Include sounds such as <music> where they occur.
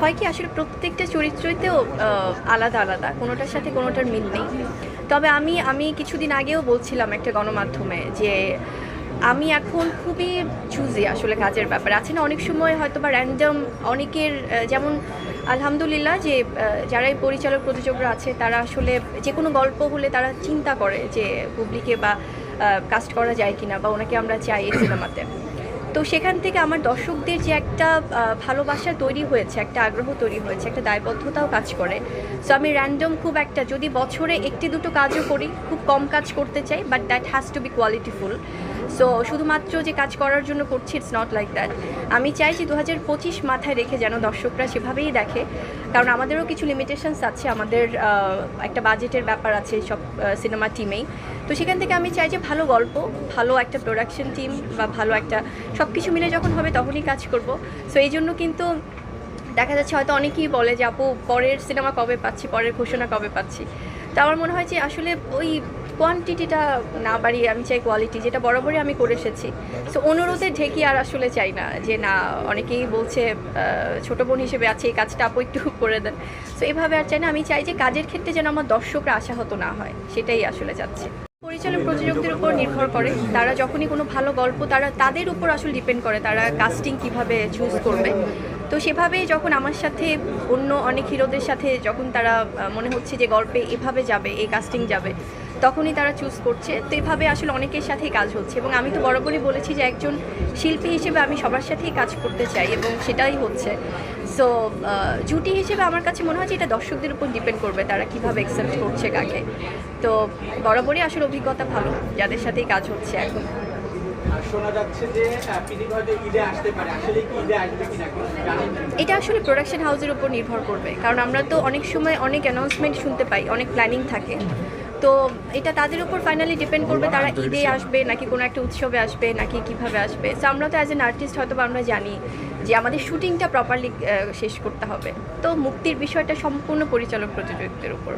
হয় কি আসলে প্রত্যেকটা চরিত্রতেও আহ, আলাদা আলাদা। কোনোটার সাথে কোনোটার মিল নেই। তবে আমি আমি কিছুদিন আগেও বলছিলাম একটা গণমাধ্যমে যে আমি এখন খুবই চুজি আসলে কাজের ব্যাপারে। আছে না অনেক সময় হয়তো বা র্যান্ডম অনেকের যেমন আলহামদুলিল্লাহ যে আহ, যারা এই পরিচালক প্রযোজকরা আছে তারা আসলে যে কোনো গল্প হলে তারা চিন্তা করে যে পাবলিকে বা কাস্ট করা যায় কিনা বা ওনাকে আমরা চাই এই সিনেমাতে। তো সেখান থেকে আমার দর্শকদের যে একটা ভালোবাসা তৈরি হয়েছে, একটা আগ্রহ তৈরি হয়েছে, একটা দায়বদ্ধতাও কাজ করে। সো আমি র্যান্ডম খুব একটা, যদি বছরে একটি দুটো কাজও করি, খুব কম কাজ করতে চাই but that has to be qualityful so শুধুমাত্র যে কাজ করার জন্য করছি ইটস নট লাইক দ্যাট আমি চাই যে দু হাজার পঁচিশ মাথায় রেখে যেন দর্শকরা সেভাবেই দেখে, কারণ আমাদেরও কিছু লিমিটেশনস আছে, আমাদের একটা বাজেটের ব্যাপার আছে সব সিনেমা টিমেই তো সেখান থেকে আমি চাই যে ভালো গল্প, ভালো একটা প্রোডাকশন টিম বা ভালো একটা সব কিছু মিলে যখন হবে তখনই কাজ করব। সো এই জন্য কিন্তু দেখা যাচ্ছে হয়তো অনেকেই বলে যে, আপু, পরের সিনেমা কবে পাচ্ছি? পরের ঘোষণা কবে পাচ্ছি? তো আমার মনে হয় যে, আসলে ওই কোয়ান্টিটিটা না বাড়িয়ে আমি চাই কোয়ালিটি যেটা বরাবরই আমি করে এসেছি। সো অনুরোধে ঢেকে আর আসলে চাই না যে, না, অনেকেই বলছে ছোট বোন হিসেবে আছে, এই কাজটা আপু একটু <laughs> করে দেন। সো এইভাবে আর চাই না। আমি চাই যে, কাজের ক্ষেত্রে যেন আমার দর্শকরা আশাহত না হয়, সেটাই আসলে চাচ্ছি। পরিচালক প্রযোজকদের উপর নির্ভর করে। তারা যখনই কোনো ভালো গল্প, তারা তাদের উপর আসলে ডিপেন্ড করে তারা কাস্টিং কীভাবে চুজ করবে। তো সেভাবে যখন আমার সাথে অন্য অনেক হিরোদের সাথে যখন তারা মনে হচ্ছে যে গল্পে এভাবে যাবে, এই কাস্টিং যাবে তখনই তারা চুজ করছে। তো এভাবে আসলে অনেকের সাথেই কাজ হচ্ছে এবং আমি তো বরাবরই বলেছি যে একজন শিল্পী হিসেবে আমি সবার সাথেই কাজ করতে চাই এবং সেটাই হচ্ছে। সো জুটি হিসেবে আমার কাছে মনে হয় যে এটা দর্শকদের উপর ডিপেন্ড করবে তারা কীভাবে অ্যাকসেপ্ট করছে কাকে। তো বরাবরই আসলে অভিজ্ঞতা ভালো যাদের সাথেই কাজ হচ্ছে এখন এটা আসলে প্রোডাকশন হাউসের উপর নির্ভর করবে। কারণ আমরা তো অনেক সময় অনেক অ্যানাউন্সমেন্ট শুনতে পাই অনেক প্ল্যানিং থাকে। তো এটা তাদের উপর ফাইনালি ডিপেন্ড করবে তারা ঈদে আসবে নাকি কোনো একটা উৎসবে আসবে নাকি কীভাবে আসবে। তো আমরা তো অ্যাজ এন আর্টিস্ট হয়তো বা আমরা জানি যে আমাদের শুটিংটা প্রপারলি শেষ করতে হবে। তো মুক্তির বিষয়টা সম্পূর্ণ পরিচালক প্রযোজকদের উপর।